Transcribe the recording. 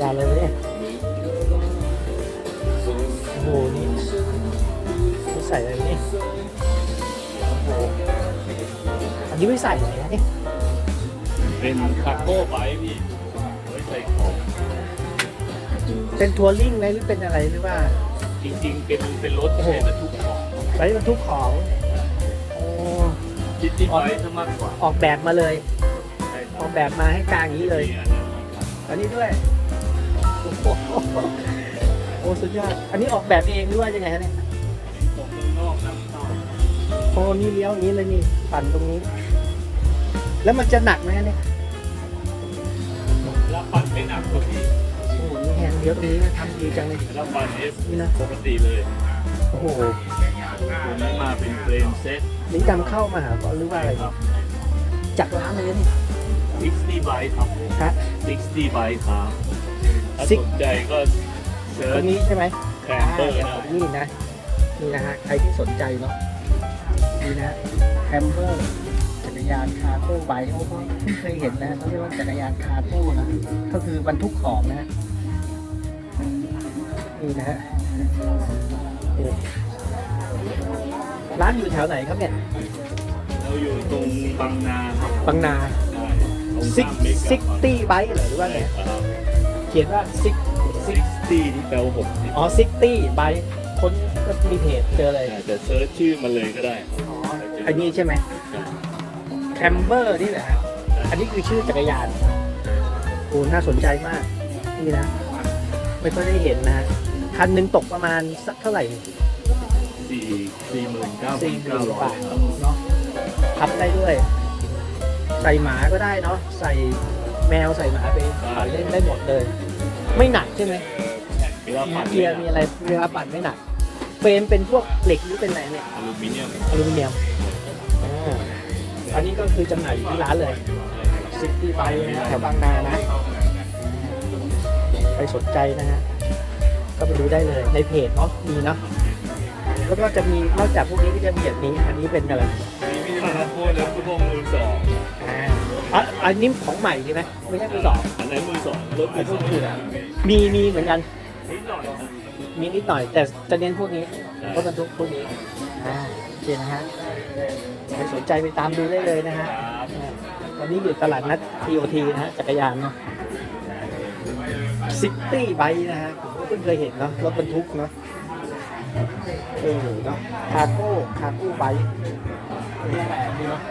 ยาเลยเนี่ยโอ้โหนี่ไม่ใส่อะไรนี่โอ้โหอันนี้ไม่ใส่เลยนะเนี่ยเป็นคาร์โก้ไบพี่ไว้ใส่ของ เป็นทัวริ่งไหมหรือเป็นอะไรหรือว่า จริงๆ เป็นเป็นรถใช้บรรทุกของไว้บรรทุกของโอ้ออกแบบมาเลยออกแบบมาให้กลางอย่างนี้เลย อันนี้ด้วย โอ้โหโอ้สุดยอด อันนี้ออกแบบเองหรือว่ายังไงฮะเนี่ยของเมืองนอกนำเข้าโอ้นี่เลี้ยวอย่างนี้เลยนี่ปั่นตรงนี้ แล้วมันจะหนักไหมฮะเนี่ยรับปันไม่หนักกว่าพี่โอ้โหนี่แฮนด์เลี้ยวตรงนี้นะทำดีจังเลยรับปันเอสนี่นะปกติเลย โอ้โหตัวนี้มาเป็นเฟรมเซ็ตนี่นำเข้ามาหาก่อนหรือว่าอะไรครับ จากร้านเลยนะนี่ 60ไบค์ครับผมฮะ60ไบค์ครับ ถ้า Six สนใจก็เซิตร์รชงนี้ใช่ไหมแคมเปอร์อ่านะนี่นะ นี่นะฮะ ใครที่สนใจเนาะนี่นะแคมเบอร์จักรยานคาร์โก้ไบค์โอ้โหเพิ่งเคยเห็นนะเขาเรียกว่าจักรยานคาร์โก้นะ ก็คือบรรทุกของนะนี่นะฮะนี่ร้านอยู่แถวไหนครับเนี่ย เราอยู่ตรงบางนาครับบางนา ใช่ตรงซิกข้ามเมกะซิกตี้ไบค์เหรอหรือว่าไง ใช่ครับ เขียนว่าซิกซิกตี้ที่แปลว่าหกสิบอ๋อซิกตี้ไบค์คนก็มีเพจเจอเลยแต่เซิร์ชชื่อมาเลยก็ได้ครับอ๋ออันนี้ใช่ไหมแคมเบอร์นี่แหละฮะอันนี้คือชื่อจักรยานโอ้น่าสนใจมากนี่นะ ไม่ค่อยได้เห็นนะฮะคันหนึ่งตกประมาณสักเท่าไหร่สี่สี่หมื่นเก้าพัสี่นหมื่เก้านร้อบายทเนาะพับได้ด้วย ใส่หมาก็ได้เนาะใส่ แมวใส่หมาไปปั่นเล่นได้หมดเลย ไม่หนักใช่ไหมเวลาปั่นเกียร์มีอะไรเวลาปั่นไม่หนัก เฟรมเป็นพวกเหล็กหรือเป็นอะไรเนี่ยอลูมิเนียมอลูมิเนียมอ่าอันนี้ก็คือจำหน่ายอยู่ที่ร้านเลยซิตี้ไบนะแถวบางนานะใครสนใจนะฮะก็ไปดูได้เลยในเพจเนาะมีเนาะแล้วก็จะมีนอกจากพวกนี้ก็จะมีอย่างนี้ อันนี้เป็นอะไรมีมีมาโคตรแล้วคือพวกมือสองอ่า อะอันนี้ของใหม่ใช่ไหมไม่ใช่มือสองอันไหนมือสองรถมือัอนสพอวงกอื่นอะมีมีเหมือนกัน นิดหน่อยนะมีนิดหน่อย แต่จะเน้นพวกนี้รถบรรทุกพวกนี้อ่าโอเคนะฮะใครสนใจไปตามดูได้เลยนะฮะครับวันนี้อยู่ตลาดนัด TOT นะฮะจักรยานเนาะซิตี้ไบนะฮะผมก็เพิ่งเคยเห็นเนาะรถบรรทุกเนาะเออเนาะคาร์โก้คาร์โก้ไบค์แปลกดีเนาะ